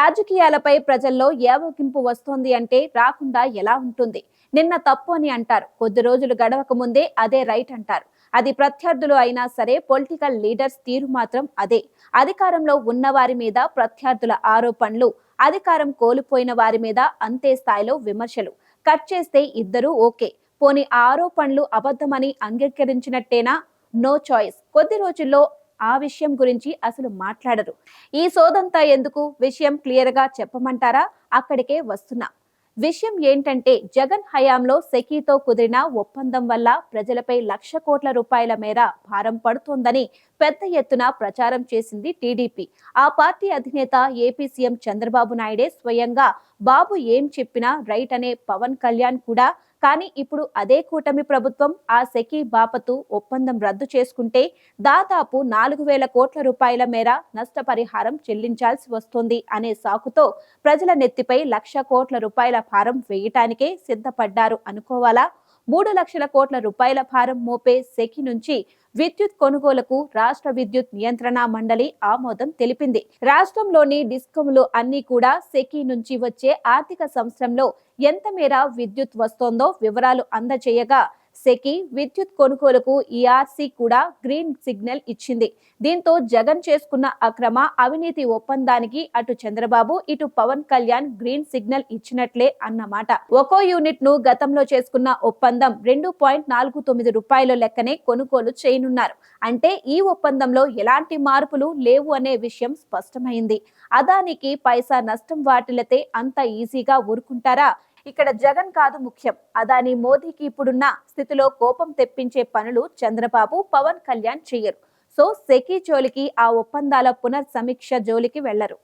రాజకీయాలపై ప్రజల్లో ఏవగింపు వస్తోంది అంటే రాకుండా ఎలా ఉంటుంది? నిన్న తప్పు అని అంటారు. కొద్ది రోజులు గడవక ముందే అదే రైట్ అంటారు. అది ప్రత్యర్థులు అయినా సరే పొలిటికల్ లీడర్స్ తీరు మాత్రం అదే. అధికారంలో ఉన్న వారి మీద ప్రత్యర్థుల ఆరోపణలు అధికారం కోల్పోయిన వారి మీద అంతే స్థాయిలో విమర్శలు. కట్ చేస్తే ఇద్దరూ ఓకే. పోని ఆరోపణలు అబద్ధమని అంగీకరించినట్టేనా? No choice. కొద్ది రోజుల్లో ఆ విషయం గురించి అసలు మాట్లాడరు. ఈ సోదంతా ఎందుకు? విషయం క్లియర్గా చెప్పమంటారా? అక్కడికే వస్తున్నా. విషయం ఏంటంటే జగన్ హయాంలో సెకీతో కుదిరిన ఒప్పందం వల్ల ప్రజలపై లక్ష కోట్ల రూపాయల మేర భారం పడుతోందని పెద్ద ఎత్తున ప్రచారం చేసింది టీడీపీ. ఆ పార్టీ అధినేత ఏపీ సీఎం చంద్రబాబు నాయుడే స్వయంగా బాబు ఏం చెప్పినా రైట్ అనే పవన్ కళ్యాణ్ కూడా. కానీ ఇప్పుడు అదే కూటమి ప్రభుత్వం ఆ సెకీ బాపతు ఒప్పందం రద్దు చేసుకుంటే దాదాపు నాలుగు వేల కోట్ల రూపాయల మేర నష్టపరిహారం చెల్లించాల్సి వస్తుంది అనే సాకుతో ప్రజల నెత్తిపై లక్ష కోట్ల రూపాయల భారం వేయటానికే సిద్ధపడ్డారు అనుకోవాలా? మూడు లక్షల కోట్ల రూపాయల భారం మోపే సెకి నుంచి విద్యుత్ కొనుగోలుకు రాష్ట్ర విద్యుత్ నియంత్రణ మండలి ఆమోదం తెలిపింది. రాష్ట్రంలోని డిస్కంలు అన్ని కూడా సెకి నుంచి వచ్చే ఆర్థిక సంవత్సరంలో ఎంత మేర విద్యుత్ వస్తోందో వివరాలు అందజేయగా సెకి విద్యుత్ కొనుగోలుకు ఈఆర్సీ కూడా గ్రీన్ సిగ్నల్ ఇచ్చింది. దీంతో జగన్ చేసుకున్న అక్రమ అవినీతి ఒప్పందానికి అటు చంద్రబాబు ఇటు పవన్ కళ్యాణ్ గ్రీన్ సిగ్నల్ ఇచ్చినట్లే అన్నమాట. ఒక్కో యూనిట్ను గతంలో చేసుకున్న ఒప్పందం రెండు పాయింట్ నాలుగు తొమ్మిది రూపాయల లెక్కనే కొనుగోలు చేయనున్నారు. అంటే ఈ ఒప్పందంలో ఎలాంటి మార్పులు లేవు అనే విషయం స్పష్టమైంది. అదానికి పైసా నష్టం వాటిలతే అంత ఈజీగా ఊరుకుంటారా? ఇక్కడ జగన్ కాదు ముఖ్యం. అదాని మోదీకి ఇప్పుడున్న స్థితిలో కోపం తెప్పించే పనులు చంద్రబాబు పవన్ కళ్యాణ్ చేయరు. సో సెకీ జోలికి ఆ ఒప్పందాల పునర్సమీక్ష జోలికి వెళ్ళరు.